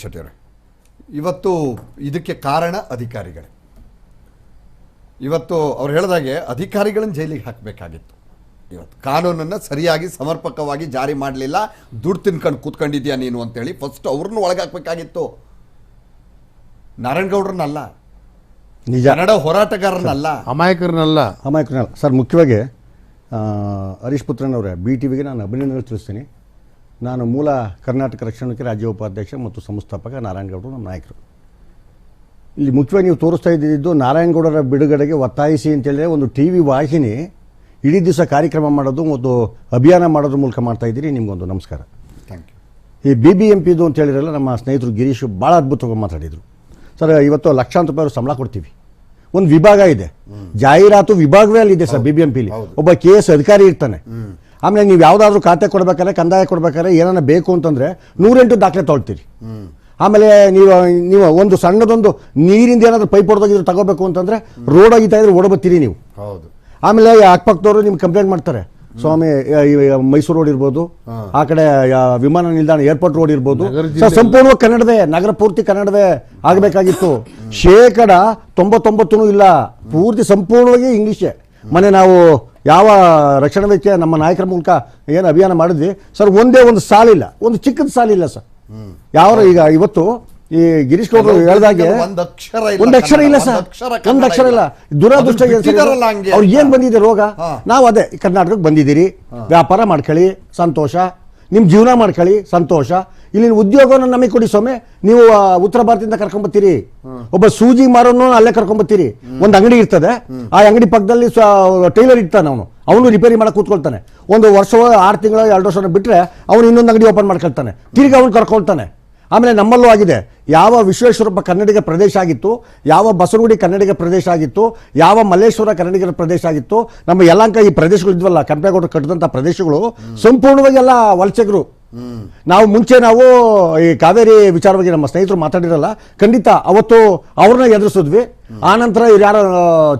ಶೆಟ್ಟಿಯವರೇ ಇವತ್ತು ಇದಕ್ಕೆ ಕಾರಣ ಅಧಿಕಾರಿಗಳೇ. ಇವತ್ತು ಅವ್ರು ಹೇಳಿದಾಗೆ ಅಧಿಕಾರಿಗಳನ್ನು ಜೈಲಿಗೆ ಹಾಕಬೇಕಾಗಿತ್ತು. ಇವತ್ತು ಕಾನೂನನ್ನು ಸರಿಯಾಗಿ ಸಮರ್ಪಕವಾಗಿ ಜಾರಿ ಮಾಡಲಿಲ್ಲ. ದುಡ್ಡು ತಿನ್ಕೊಂಡು ಕೂತ್ಕೊಂಡಿದ್ಯಾ ನೀನು ಅಂತೇಳಿ ಫಸ್ಟ್ ಅವ್ರನ್ನ ಒಳಗಾಕಬೇಕಾಗಿತ್ತು ನಾರಾಯಣಗೌಡ್ರನ್ನಲ್ಲ. ನಿಜ. ಕನ್ನಡ ಹೋರಾಟಗಾರನಲ್ಲ. ಅಮಾಯಕರನ್ನಲ್ಲ. ಅಮಾಯಕರನ್ನಲ್ಲ. ಸರ್ ಮುಖ್ಯವಾಗಿ ಆ, ಹರೀಶ್ ಪುತ್ರನವರೇ ಬಿ ಟಿ ವಿಗೆ ನಾನು ಅಭಿನಂದನೆ ತಿಳಿಸ್ತೀನಿ. ನಾನು ಮೂಲ ಕರ್ನಾಟಕ ರಕ್ಷಣಕ್ಕೆ ರಾಜ್ಯ ಉಪಾಧ್ಯಕ್ಷ ಮತ್ತು ಸಂಸ್ಥಾಪಕ ನಾರಾಯಣಗೌಡರು ನಮ್ಮ ನಾಯಕರು. ಇಲ್ಲಿ ಮುಖ್ಯವಾಗಿ ನೀವು ತೋರಿಸ್ತಾ ಇದ್ದಿದ್ದು ನಾರಾಯಣಗೌಡರ ಬಿಡುಗಡೆಗೆ ಒತ್ತಾಯಿಸಿ ಅಂತೇಳಿದ್ರೆ ಒಂದು ಟಿ ವಿ ವಾಹಿನಿ ಇಡೀ ದಿವಸ ಕಾರ್ಯಕ್ರಮ ಮಾಡೋದು ಒಂದು ಅಭಿಯಾನ ಮಾಡೋದ್ರ ಮೂಲಕ ಮಾಡ್ತಾ ಇದ್ದೀರಿ. ನಿಮಗೊಂದು ನಮಸ್ಕಾರ. ಥ್ಯಾಂಕ್ ಯು ಈ ಬಿ ಬಿ ಎಂ ಪಿದು ಅಂತ ಹೇಳಿರಲ್ಲ ನಮ್ಮ ಸ್ನೇಹಿತರು ಗಿರೀಶ್ ಭಾಳ ಅದ್ಭುತವಾಗಿ ಮಾತಾಡಿದರು. ಸರ್ ಇವತ್ತು ಲಕ್ಷಾಂತರ ರೂಪಾಯಿ ಅವ್ರು ಸಂಬಳ ಕೊಡ್ತೀವಿ. ಒಂದು ವಿಭಾಗ ಇದೆ. ಜಾಹೀರಾತು ವಿಭಾಗವೇ ಅಲ್ಲಿದೆ ಸರ್ ಬಿ ಬಿ ಎಂ ಪಿಲಿ ಒಬ್ಬ ಕೆ ಎಸ್ ಅಧಿಕಾರಿ ಇರ್ತಾನೆ. ಆಮೇಲೆ ನೀವು ಯಾವುದಾದ್ರೂ ಖಾತೆ ಕೊಡ್ಬೇಕಾದ್ರೆ ಕಂದಾಯ ಕೊಡ್ಬೇಕಾದ್ರೆ ಏನಾರ ಬೇಕು ಅಂತಂದ್ರೆ ನೂರೆಂಟು ದಾಖಲೆ ತೊಳ್ತೀರಿ ಆಮೇಲೆ ನೀವು ನೀವು ಒಂದು ಸಣ್ಣದೊಂದು ನೀರಿಂದ ಏನಾದರೂ ಪೈಪ್ ಹೊಡೆದೋಗಿದ್ರು ತಗೋಬೇಕು ಅಂತಂದ್ರೆ ರೋಡ್ ಆಗಿತ್ತಾ ಇದ್ರೆ ಓಡಬತ್ತೀರಿ ನೀವು. ಹೌದು. ಆಮೇಲೆ ಅಕ್ಕಪಕ್ಕದವರು ನಿಮ್ಗೆ ಕಂಪ್ಲೇಂಟ್ ಮಾಡ್ತಾರೆ. ಸ್ವಾಮಿ ಮೈಸೂರು ರೋಡ್ ಇರ್ಬೋದು ಆ ಕಡೆ ವಿಮಾನ ನಿಲ್ದಾಣ ಏರ್ಪೋರ್ಟ್ ರೋಡ್ ಇರ್ಬೋದು. ಸಂಪೂರ್ಣ ಕನ್ನಡವೇ ನಗರ ಪೂರ್ತಿ ಕನ್ನಡವೇ ಆಗಬೇಕಾಗಿತ್ತು. ಶೇಕಡ ತೊಂಬತ್ತೊಂಬತ್ತು ಇಲ್ಲ. ಪೂರ್ತಿ ಸಂಪೂರ್ಣವಾಗಿ ಇಂಗ್ಲೀಷೇ. ಮನೆ ನಾವು ಯಾವ ರಕ್ಷಣಾ ವೆಚ್ಚ ನಮ್ಮ ನಾಯಕರ ಮೂಲಕ ಏನು ಅಭಿಯಾನ ಮಾಡಿದ್ವಿ? ಸರ್ ಒಂದೇ ಒಂದು ಸಾಲಿಲ್ಲ. ಒಂದು ಚಿಕ್ಕದ ಸಾಲಿಲ್ಲ ಸರ್. ಯಾವ ಈಗ ಇವತ್ತು ಈ ಗಿರೀಶ್ ಗೌಡರು ಹೇಳ್ದಾಗೆ ಒಂದು ಅಕ್ಷರ ಇಲ್ಲ ಸರ್. ಒಂದು ಅಕ್ಷರ ಇಲ್ಲ. ದುರಾದೃಷ್ಟ ಅವ್ರು ಏನ್ ಬಂದಿದೆ ರೋಗ. ನಾವು ಅದೇ ಕರ್ನಾಟಕಕ್ಕೆ ಬಂದಿದ್ದೀರಿ. ವ್ಯಾಪಾರ ಮಾಡ್ಕೊಳ್ಳಿ ಸಂತೋಷ. ನಿಮ್ ಜೀವನ ಮಾಡ್ಕೊಳ್ಳಿ ಸಂತೋಷ. ಇಲ್ಲಿನ ಉದ್ಯೋಗವನ್ನು ನಮಗೆ ಕೊಡಿ ಸ್ವಾಮಿ. ನೀವು ಉತ್ತರ ಭಾರತದಿಂದ ಕರ್ಕೊಂಬತ್ತೀರಿ. ಒಬ್ಬ ಸೂಜಿ ಮಾರೋನು ಅಲ್ಲೇ ಕರ್ಕೊಂಬತ್ತೀರಿ. ಒಂದು ಅಂಗಡಿ ಇರ್ತದೆ. ಆ ಅಂಗಡಿ ಪಕ್ಕದಲ್ಲಿ ಟೈಲರ್ ಇರ್ತಾನೆ ಅವನು. ಅವನು ರಿಪೇರಿ ಮಾಡಕ್ ಕೂತ್ಕೊಳ್ತಾನೆ. ಒಂದು ವರ್ಷ ಆರು ತಿಂಗಳು ಎರಡು ವರ್ಷ ಬಿಟ್ಟರೆ ಅವನು ಇನ್ನೊಂದು ಅಂಗಡಿ ಓಪನ್ ಮಾಡ್ಕೊಳ್ತಾನೆ. ತಿರ್ಗಿ ಅವನು ಕರ್ಕೊಳ್ತಾನೆ. ಆಮೇಲೆ ನಮ್ಮಲ್ಲೂ ಆಗಿದೆ. ಯಾವ ವಿಶ್ವೇಶ್ವರಪ್ಪ ಕನ್ನಡಿಗ ಪ್ರದೇಶ ಆಗಿತ್ತು ಯಾವ ಬಸರಗುಡಿ ಕನ್ನಡಿಗ ಪ್ರದೇಶ ಆಗಿತ್ತು ಯಾವ ಮಲ್ಲೇಶ್ವರ ಕನ್ನಡಿಗರ ಪ್ರದೇಶ ಆಗಿತ್ತು ನಮ್ಮ ಯಲಂಕ ಈ ಪ್ರದೇಶಗಳು ಇದ್ವಲ್ಲ ಕೆಂಪೇಗೌಡರು ಕಟ್ಟಿದಂಥ ಪ್ರದೇಶಗಳು ಸಂಪೂರ್ಣವಾಗಿ ಎಲ್ಲ ವಲಸೆಗರು. ನಾವು ಮುಂಚೆ ನಾವು ಈ ಕಾವೇರಿ ವಿಚಾರವಾಗಿ ನಮ್ಮ ಸ್ನೇಹಿತರು ಮಾತಾಡಿರಲ್ಲ ಖಂಡಿತ ಅವತ್ತು ಅವ್ರನ್ನ ಎದುರಿಸಿದ್ವಿ. ಆನಂತರ ಇವ್ರು ಯಾರು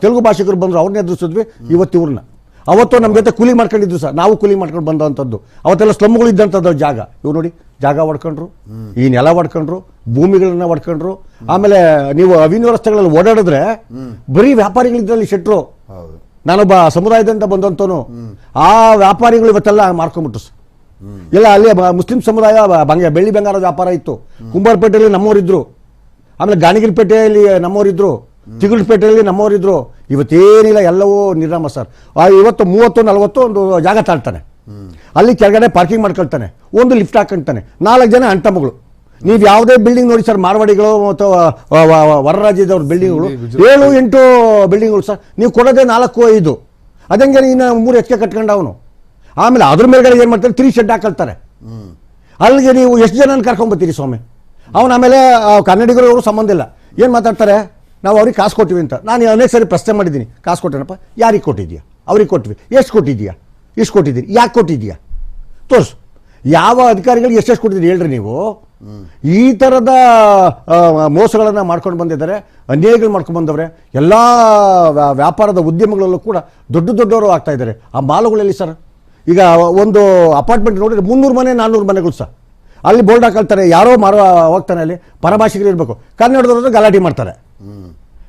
ತೆಲುಗು ಭಾಷಿಕರು ಬಂದ್ರು ಅವ್ರನ್ನ ಎದುರಿಸಿದ್ವಿ ಇವತ್ತು ಇವ್ರನ್ನ. ಅವತ್ತು ನಮ್ಮ ಜೊತೆ ಕೂಲಿ ಮಾಡ್ಕೊಂಡಿದ್ವಿ ಸರ್ ನಾವು ಕೂಲಿ ಮಾಡ್ಕೊಂಡು ಬಂದಂಥದ್ದು. ಅವತ್ತೆಲ್ಲ ಸ್ಲಮ್ಗಳು ಇದ್ದಂಥದ್ದು ಜಾಗ. ಇವ್ರು ನೋಡಿ ಜಾಗ ಹೊಡ್ಕೊಂಡ್ರು ಈ ನೆಲ ಹೊಡ್ಕೊಂಡ್ರು ಭೂಮಿಗಳನ್ನ ಹೊಡ್ಕೊಂಡ್ರು ಆಮೇಲೆ ನೀವು ಅವಿನ ರಸ್ತೆಗಳಲ್ಲಿ ಓಡಾಡಿದ್ರೆ ಬರೀ ವ್ಯಾಪಾರಿಗಳಿದ್ರಲ್ಲಿ ಶೆಟ್ರು. ನಾನೊಬ್ಬ ಸಮುದಾಯದಿಂದ ಬಂದಂತನು ಆ ವ್ಯಾಪಾರಿಗಳು ಇವತ್ತೆಲ್ಲ ಮಾರ್ಕೊಂಡ್ಬಿಟ್ರು ಸರ್. ಎಲ್ಲ ಅಲ್ಲಿ ಮುಸ್ಲಿಂ ಸಮುದಾಯ ಬಂಗ ಬೆಳ್ಳಿ ಬಂಗಾರ ವ್ಯಾಪಾರ ಇತ್ತು. ಕುಂಬಾರಪೇಟೆಯಲ್ಲಿ ನಮ್ಮವರಿದ್ರು. ಆಮೇಲೆ ಗಾಣಿಗಿರಿಪೇಟೆಯಲ್ಲಿ ನಮ್ಮವರಿದ್ರು. ತಿಗಳಪೇಟೆಯಲ್ಲಿ ನಮ್ಮವರಿದ್ರು. ಇವತ್ತೇನಿಲ್ಲ ಎಲ್ಲವೂ ನಿರ್ನಾಮ ಸರ್. ಆ ಇವತ್ತು ಮೂವತ್ತು ನಲವತ್ತು ಒಂದು ಜಾಗ ತಾಳ್ತಾನೆ. ಅಲ್ಲಿ ಕೆಳಗಡೆ ಪಾರ್ಕಿಂಗ್ ಮಾಡ್ಕೊಳ್ತಾನೆ. ಒಂದು ಲಿಫ್ಟ್ ಹಾಕೊಂತಾನೆ. ನಾಲ್ಕು ಜನ ಅಂಟಮಗಳು ನೀವು ಯಾವುದೇ ಬಿಲ್ಡಿಂಗ್ ನೋಡಿ ಸರ್ ಮಾರ್ವಾಡಿಗಳು ಮತ್ತು ವ- ವ- ವ- ಹೊರ ರಾಜ್ಯದವ್ರ ಬಿಲ್ಡಿಂಗ್ಗಳು ಏಳು ಎಂಟು ಬಿಲ್ಡಿಂಗ್ಗಳು ಸರ್. ನೀವು ಕೊಡೋದೇ ನಾಲ್ಕು ಐದು. ಅದಂಗೆ ಇನ್ನು ಮೂರು ಹೆಚ್ಚಿಗೆ ಕಟ್ಕೊಂಡ ಅವನು ಆಮೇಲೆ ಅದ್ರ ಮೇಲ್ಗಡೆ ಏನು ಮಾಡ್ತಾರೆ? ತ್ರೀ ಶೆಡ್ ಹಾಕಲ್ತಾರೆ. ಅಲ್ಲಿಗೆ ನೀವು ಎಷ್ಟು ಜನನ ಕರ್ಕೊಂಬತ್ತೀರಿ ಸ್ವಾಮಿ? ಅವನು ಆಮೇಲೆ ಕನ್ನಡಿಗರು ಅವರು ಸಂಬಂಧ ಇಲ್ಲ. ಏನು ಮಾತಾಡ್ತಾರೆ? ನಾವು ಅವ್ರಿಗೆ ಕಾಸು ಕೊಟ್ಟಿವಿ ಅಂತ. ನಾನು ಅನೇಕ ಸರಿ ಪ್ರಶ್ನೆ ಮಾಡಿದ್ದೀನಿ. ಕಾಸು ಕೊಟ್ಟೇನಪ್ಪ? ಯಾರಿಗೆ ಕೊಟ್ಟಿದ್ಯಾ ಅವ್ರಿಗೆ ಕೊಟ್ವಿ. ಎಷ್ಟು ಕೊಟ್ಟಿದ್ಯಾ ಎಷ್ಟು ಕೊಟ್ಟಿದ್ದೀರಿ. ಯಾಕೆ ಕೊಟ್ಟಿದ್ಯಾ ತೋರ್ಸು. ಯಾವ ಅಧಿಕಾರಿಗಳಿಗೆ ಎಷ್ಟೆಷ್ಟು ಕೊಟ್ಟಿದ್ದೀರಿ ಹೇಳ್ರಿ ನೀವು. ಈ ಥರದ ಮೋಸಗಳನ್ನು ಮಾಡ್ಕೊಂಡು ಬಂದಿದ್ದಾರೆ. ಅನ್ಯಾಯಗಳು ಮಾಡ್ಕೊಂಡು ಬಂದವ್ರೆ. ಎಲ್ಲ ವ್ಯಾ- ವ್ಯಾಪಾರದ ಉದ್ಯಮಗಳಲ್ಲೂ ಕೂಡ ದೊಡ್ಡ ದೊಡ್ಡವರು ಆಗ್ತಾ ಇದ್ದಾರೆ. ಆ ಮಾಲುಗಳಲ್ಲಿ ಸರ್ ಈಗ ಒಂದು ಅಪಾರ್ಟ್ಮೆಂಟ್ ನೋಡಿದ್ರೆ ಮುನ್ನೂರು ಮನೆ ನಾನ್ನೂರು ಮನೆಗಳು ಸಹ ಅಲ್ಲಿ ಬೋರ್ಡ್ ಹಾಕೊಳ್ತಾರೆ ಯಾರೋ ಮಾರೋ ಹೋಗ್ತಾನೆ ಅಲ್ಲಿ ಪರಭಾಷಿಗರು ಇರಬೇಕು. ಕನ್ನಡದವರು ಗಲಾಟೆ ಮಾಡ್ತಾರೆ.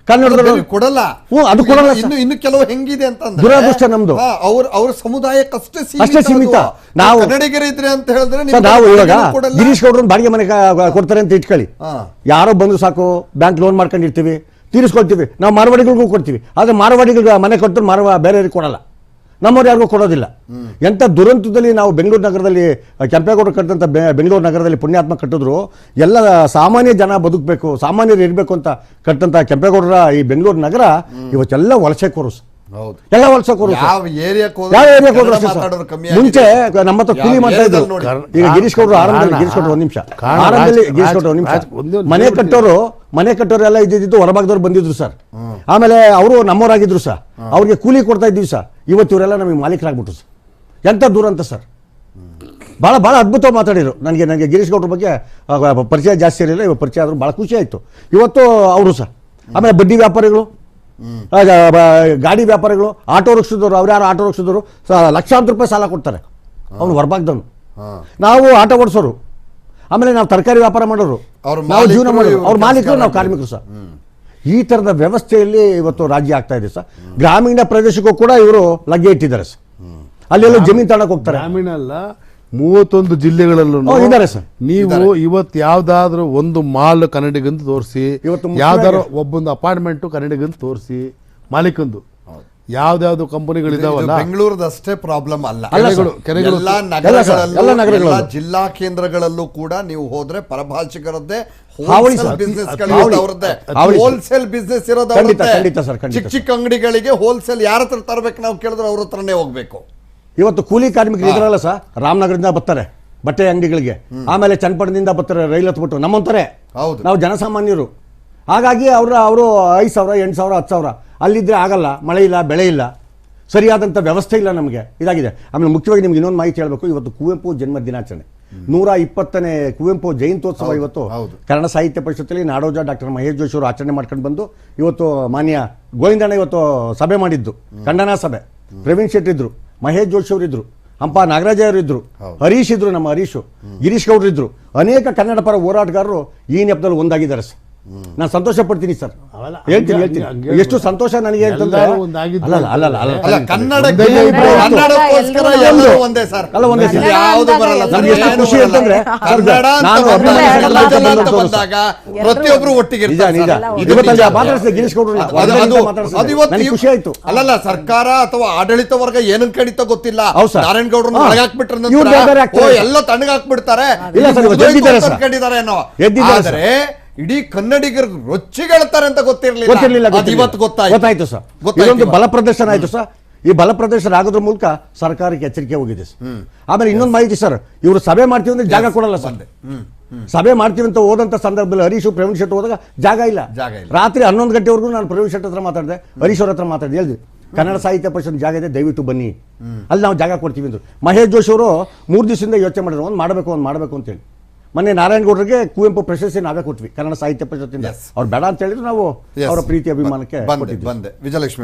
ಕನ್ನಡದವರು ಕೊಡಲ್ಲ. ಹ್ಞೂ, ಅದು ಕೊಡಲ್ಲ. ಇನ್ನು ಇನ್ನು ಕೆಲವು ಹೆಂಗಿದೆ ಅಂತ ದುರಾದೃಷ್ಟ ನಮ್ದು. ಅವ್ರ ಅವ್ರ ಸಮುದಾಯಕ್ಕಷ್ಟೇ ಅಷ್ಟೇ ಸೀಮಿತ. ನಾವು ನಾವು- ಕನ್ನಡಿಗರಿದ್ರೆ ಅಂತ ಹೇಳಿದ್ರೆ ನಾವು ಇವಾಗ ಗಿರೀಶ್ ಗೌಡ್ರನ್ನ ಬಾಡಿಗೆ ಮನೆ ಕೊಡ್ತಾರೆ ಅಂತ ಇಟ್ಕೊಳ್ಳಿ. ಯಾರೋ ಬಂದು ಸಾಕು ಬ್ಯಾಂಕ್ ಲೋನ್ ಮಾಡ್ಕೊಂಡಿರ್ತೀವಿ ತೀರಿಸ್ಕೊಳ್ತೀವಿ. ನಾವು ಮಾರವಾಡಿಗಳಿಗೂ ಕೊಡ್ತೀವಿ. ಆದರೆ ಮಾರವಾಡಿಗಳಿಗೆ ಮನೆ ಕೊಡ್ತಾರೆ ಮಾರವ ಬೇರೆಯವ್ರಿಗೆ ಕೊಡಲ್ಲ. ನಮ್ಮವ್ರು ಯಾರಿಗೂ ಕೊಡೋದಿಲ್ಲ. ಎಂಥ ದುರಂತದಲ್ಲಿ ನಾವು ಬೆಂಗಳೂರು ನಗರದಲ್ಲಿ ಕೆಂಪೇಗೌಡ ಕೆಂಪೇಗೌಡರು ಕಟ್ಟಿದಂಥ ಬೆ- ಬೆಂಗಳೂರು ನಗರದಲ್ಲಿ ಪುಣ್ಯಾತ್ಮ ಕಟ್ಟಿದ್ರು ಎಲ್ಲ ಸಾಮಾನ್ಯ ಜನ ಬದುಕಬೇಕು ಸಾಮಾನ್ಯರು ಇರಬೇಕು ಅಂತ ಕಟ್ಟಂಥ ಕೆಂಪೇಗೌಡರ ಈ ಬೆಂಗಳೂರು ನಗರ ಇವತ್ತೆಲ್ಲ ವಲಸೆ ಕೋರ್ಸ್. ಎಲ್ಲ ವಲಸೆ ಕೋರ್ಸ್. ಯಾವ ಏರಿಯಾಕ್ಕೆ ಹೋದ್ರು. ಮಾತಾಡೋರು ಕಮ್ಮಿ ಮುಂಚೆ. ನಮ್ಮ ಹತ್ರ ಕೂಲಿ ಮಾಡ್ತಾ ಇದ್ರು. ಕರ್- ಈಗ ಗಿರೀಶ್ ಗೌಡರು ಆರಂಭದಲ್ಲಿ ಗಿರೀಶ್ ಗೌಡ್ರು ಒಂದು ನಿಮಿಷ. ಆರಂಭದಲ್ಲಿ ಗಿರೀಶ್ ಗೌಡ್ರು ಒಂದು ನಿಮಿಷ. ಮನೆ ಕಟ್ಟೋರು ಮನೆ ಕಟ್ಟೋರೆಲ್ಲ ಇದ್ದಿದ್ದು ಹೊರಭಾಗದವ್ರು ಬಂದಿದ್ರು ಸರ್. ಆಮೇಲೆ ಅವರು ನಮ್ಮವರಾಗಿದ್ರು ಸರ್. ಅವ್ರಿಗೆ ಕೂಲಿ ಕೊಡ್ತಾ ಇದ್ವಿ ಸರ್. ಇವತ್ತು ಇವರೆಲ್ಲ ನಮಗೆ ಮಾಲೀಕರಾಗ್ಬಿಟ್ರು ಸರ್. ಎಂಥ ದೂರಂತ ಸರ್. ಭಾಳ ಭಾಳ ಅದ್ಭುತ ಮಾತಾಡಿದರು. ನನಗೆ ನನಗೆ ಗಿರೀಶ್ ಗೌಡ್ರ ಬಗ್ಗೆ ಪರಿಚಯ ಜಾಸ್ತಿ ಇರಲಿಲ್ಲ. ಇವಾಗ ಪರಿಚಯ ಆದರೂ ಭಾಳ ಖುಷಿ ಆಯಿತು. ಇವತ್ತು ಅವರು ಸರ್. ಆಮೇಲೆ ಬಡ್ಡಿ ವ್ಯಾಪಾರಿಗಳು ಗಾಡಿ ವ್ಯಾಪಾರಿಗಳು ಆಟೋ ರಿಕ್ಷದವರು ಅವ್ರು ಯಾರು ಆಟೋ ರಿಕ್ಷದವರು ಲಕ್ಷಾಂತರ ರೂಪಾಯಿ ಸಾಲ ಕೊಡ್ತಾರೆ. ಅವ್ನು ಹೊರಭಾಗ್ದವನು. ನಾವು ಆಟೋ ಓಡಿಸೋರು. ಆಮೇಲೆ ನಾವು ತರಕಾರಿ ವ್ಯಾಪಾರ ಮಾಡೋರು. ನಾವು ಜೀವನ ಮಾಡೋದು. ಅವ್ರ ಮಾಲೀಕರು ನಾವು ಕಾರ್ಮಿಕರು ಸರ್. ಈ ಥರದ ವ್ಯವಸ್ಥೆಯಲ್ಲಿ ಇವತ್ತು ರಾಜ್ಯ ಆಗ್ತಾ ಇದೆ ಸರ್. ಗ್ರಾಮೀಣ ಪ್ರದೇಶಕ್ಕೂ ಕೂಡ ಇವರು ಲಗ್ಗೆ ಇಟ್ಟಿದ್ದಾರೆ ಸರ್. ಅಲ್ಲೆಲ್ಲ ಜಮೀನ್ ತಾಣಕ್ಕೆ ಹೋಗ್ತಾರೆ. ಗ್ರಾಮೀಣ ಅಲ್ಲ ಮೂವತ್ತೊಂದು ಜಿಲ್ಲೆಗಳಲ್ಲೂ ಇದ್ದಾರೆ ಸರ್. ನೀವು ಇವತ್ತು ಯಾವ್ದಾದ್ರು ಒಂದು ಮಾಲ್ ಕನ್ನಡಿಗಂತ ತೋರಿಸಿ ಯಾವ್ದಾದ್ರು ಒಬ್ಬೊಂದು ಅಪಾರ್ಟ್ಮೆಂಟ್ ಕನ್ನಡಿಗಂತ ತೋರಿಸಿ ಮಾಲೀಕಂದು. ಯಾವ್ದಾವ್ದು ಕಂಪನಿಗಳಿದಾವಲ್ಲ? ಬೆಂಗಳೂರದಷ್ಟೇ ಪ್ರಾಬ್ಲಮ್ ಅಲ್ಲ. ಕೆರೆಗಳು ಎಲ್ಲ ನಗರಗಳಲ್ಲೂ ಜಿಲ್ಲಾ ಕೇಂದ್ರಗಳಲ್ಲೂ ಕೂಡ ನೀವು ಹೋದ್ರೆ ಪರಭಾಷಿಕರದ್ದೇ. ಹೋಲ್ಸೇಲ್ ಬಿಸ್ನೆಸ್ ಇರೋದು ಚಿಕ್ಕ ಚಿಕ್ಕ ಅಂಗಡಿಗಳಿಗೆ ಹೋಲ್ಸೇಲ್ ಯಾರ ಹತ್ರ ತರಬೇಕು ನಾವು ಕೇಳಿದ್ರೆ ಅವ್ರ ಹತ್ರನೇ ಹೋಗ್ಬೇಕು. ಇವತ್ತು ಕೂಲಿ ಕಾರ್ಮಿಕರು ಇದ್ರಲ್ಲ ಸರ್ ರಾಮನಗರದಿಂದ ಬರ್ತಾರೆ ಬಟ್ಟೆ ಅಂಗಡಿಗಳಿಗೆ. ಆಮೇಲೆ ಚನ್ನಪಟ್ಟಣದಿಂದ ಬರ್ತಾರೆ ರೈಲ್ ಹತ್ಬಿಟ್ಟು. ನಮ್ಮಂತಾರೆ. ಹೌದು. ನಾವು ಜನಸಾಮಾನ್ಯರು. ಹಾಗಾಗಿ ಅವರ ಅವರು ಐದು ಸಾವಿರ ಎಂಟು ಸಾವಿರ ಹತ್ತು ಸಾವಿರ. ಅಲ್ಲಿದ್ರೆ ಆಗಲ್ಲ ಮಳೆ ಇಲ್ಲ ಬೆಳೆ ಇಲ್ಲ. ಸರಿಯಾದಂಥ ವ್ಯವಸ್ಥೆ ಇಲ್ಲ ನಮಗೆ. ಇದಾಗಿದೆ. ಆಮೇಲೆ ಮುಖ್ಯವಾಗಿ ನಿಮ್ಗೆ ಇನ್ನೊಂದು ಮಾಹಿತಿ ಹೇಳಬೇಕು. ಇವತ್ತು ಕುವೆಂಪು ಜನ್ಮ ದಿನಾಚರಣೆ. ನೂರ ಇಪ್ಪತ್ತನೇ ಕುವೆಂಪು ಜಯಂತ್ಯೋತ್ಸವ ಇವತ್ತು. ಕನ್ನಡ ಸಾಹಿತ್ಯ ಪರಿಷತ್ತಲ್ಲಿ ನಾಡೋಜ ಡಾಕ್ಟರ್ ಮಹೇಶ್ ಜೋಶಿ ಅವರು ಆಚರಣೆ ಮಾಡ್ಕೊಂಡು ಬಂದು ಇವತ್ತು ಮಾನ್ಯ ಗೋವಿಂದಣ್ಣ ಇವತ್ತು ಸಭೆ ಮಾಡಿದ್ದು. ಖಂಡನಾ ಸಭೆ. ಪ್ರವೀಣ್ ಶೆಟ್ಟಿ ಇದ್ರು ಮಹೇಶ್ ಜೋಶಿ ಅವರು ಇದ್ರು ಹಂಪ ನಾಗರಾಜ ಅವರು ಇದ್ರು ಹರೀಶ್ ಇದ್ರು ನಮ್ಮ ಹರೀಶು ಗಿರೀಶ್ ಗೌಡ್ರು ಇದ್ರು. ಅನೇಕ ಕನ್ನಡ ಪರ ಹೋರಾಟಗಾರರು ಈ ನೆಪದಲ್ಲಿ ಒಂದಾಗಿದ್ದಾರೆ ಸರ್. ನಾನು ಸಂತೋಷ ಪಡ್ತೀನಿ ಸರ್ ಹೇಳ್ತೀನಿ ಹೇಳ್ತೀನಿ. ಎಷ್ಟು ಸಂತೋಷ ನನಗೆ ಅಂತಂದ್ರೆ? ಅಲ್ಲ ಅಲ್ಲ ಅಲ್ಲ ಅಲ್ಲ ಅಲ್ಲ ಕನ್ನಡ ಒಂದೇ ಸರ್. ಅಲ್ಲ, ಒಂದೇ ಸರ್. ಬರಲ್ಲ ಸರ್, ಎಷ್ಟು ಖುಷಿ ಅಂತಂದ್ರೆ, ಪ್ರತಿಯೊಬ್ರು ಒಟ್ಟಿಗೆ ಇವತ್ತಲ್ಲಿ. ಮಾತಾಡಿಸಿದೆ ಗಿರೀಶ್ ಗೌಡ್ರು ನನಗೆ ಖುಷಿ ಆಯ್ತು. ಅಲ್ಲಲ್ಲ ಸರ್ಕಾರ ಅಥವಾ ಆಡಳಿತ ವರ್ಗ ಏನನ್ ಕಡಿತ ಗೊತ್ತಿಲ್ಲ. ಹೌದು ಸರ್. ನಾರಾಯಣ ಗೌಡ್ರು ಒಳಗಾಕ್ಬಿಟ್ರೆ ಆಗ್ತಾರೆ. ಎಲ್ಲ ತಣ್ಣಗಾಕ್ಬಿಡ್ತಾರೆ. ಇಲ್ಲ ಸರ್, ಇವತ್ತು ಎದ್ದಿದ್ದಾರೆ ಇಡೀ ಕನ್ನಡಿಗರು ರೊಚ್ಚಿಗೆಳ್ತಾರೆ ಅಂತ ಗೊತ್ತಿರ್ಲಿಲ್ಲ. ಇವತ್ತು ಗೊತ್ತಾಯ್ತು. ಸರ್. ಒಂದು ಇದೊಂದು. ಬಲ ಪ್ರದರ್ಶನ ಆಯ್ತು ಸರ್. ಈ ಬಲ ಪ್ರದರ್ಶನ ಆಗೋದ್ರ ಮೂಲಕ ಸರ್ಕಾರಕ್ಕೆ ಎಚ್ಚರಿಕೆ ಹೋಗಿದೆ ಸರ್. ಆಮೇಲೆ ಇನ್ನೊಂದು ಮಾಹಿತಿ ಸರ್ ಇವರು ಸಭೆ ಮಾಡ್ತೀವಿ ಅಂದ್ರೆ ಜಾಗ ಕೊಡಲ್ಲ ಸರ್. ಸಭೆ ಮಾಡ್ತೀವಿ ಅಂತ ಹೋದಂತ ಸಂದರ್ಭದಲ್ಲಿ ಹರೀಶ್ ಪ್ರವೀಣ್ ಶೆಟ್ಟಿ ಹೋದಾಗ ಜಾಗ ಇಲ್ಲ. ಜಾಗ ರಾತ್ರಿ ಹನ್ನೊಂದು ಗಂಟೆವರೆಗೂ ನಾನು ಪ್ರವೀಣ್ ಶೆಟ್ಟಿ ಹತ್ರ ಮಾತಾಡಿದೆ. ಹರೀಶ್ ಅವ್ರ ಹತ್ರ ಮಾತಾಡಿದೆ. ಹೇಳಿದ್ವಿ ಕನ್ನಡ ಸಾಹಿತ್ಯ ಪರಿಷತ್ ಜಾಗ ಇದೆ ದಯವಿಟ್ಟು ಬನ್ನಿ. ಅಲ್ಲಿ ನಾವು ಜಾಗ ಕೊಡ್ತೀವಿ ಅಂದ್ರು. ಮಹೇಶ್ ಜೋಶಿ ಅವರು ಮೂರು ದಿವಸದಿಂದ ಯೋಚನೆ ಮಾಡಿದ್ರು ಒಂದು ಮಾಡಬೇಕು ಒಂದು ಮಾಡಬೇಕು ಅಂತೇಳಿ ಮೊನ್ನೆ ನಾರಾಯಣಗೌಡರಿಗೆ ಕುವೆಂಪು ಪ್ರಶಸ್ತಿ ನಾವೇ ಕೊಟ್ವಿ ಕನ್ನಡ ಸಾಹಿತ್ಯ ಪರಿಷತ್ತಿಂದ. ಅವ್ರು ಬೇಡ ಅಂತ ಹೇಳಿದ್ರು ನಾವು. ಅವರ ಪ್ರೀತಿ ಅಭಿಮಾನಕ್ಕೆ ಬಂದೆ ವಿಜಯಲಕ್ಷ್ಮಿ